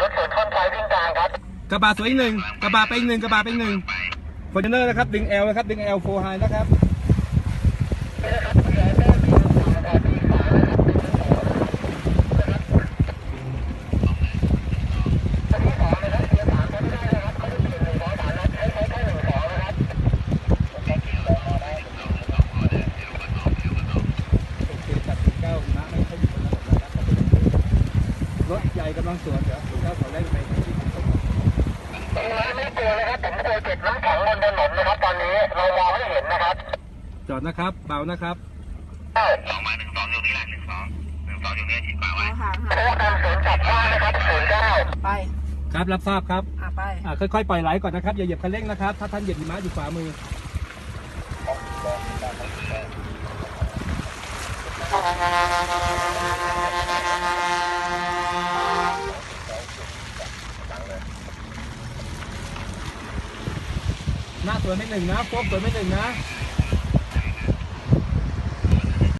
รถสวนข้นไฟวิ่งกลางครับกระบะสวยอีกหนึ่งกระบะไปอีกหนึ่งกระบะไปอีกหนึ่งฟอร์จูเนอร์นะครับดึงเอลนะครับดึงเอลโฟไฮนะครับ โอเคจัดถึงเก้านะไม่ค่อยอยู่บนถนนนะครับ รถใหญ่กำลังสวนเดี๋ยวถึงเก้าขอแรกไปที่ผมต้องไม่กลัวนะครับผมกลัวเก็บน้ำแข็งบนถนนนะครับ ตอนนี้เรามองไม่เห็นนะครับ จอดนะครับ เบานะครับสองมาหนึ่งสองอยู่นี่แหละหนึ่งสองหนึ่งสองอยู่นี่ชิดขวาไว้เอาห่างโค้งตามศูนย์จับได้นะครับศูนย์เก้าไปครับรับทราบครับอะไปอ่าค่อยๆปล่อยไหลก่อนนะครับอย่าเหยียบคันเร่งนะครับ ถ้าท่านเหยียบหิมะอยู่ขวามือ หน้าสวยไม่หนึ่งนะโฟกสวยไม่หนึ่งนะ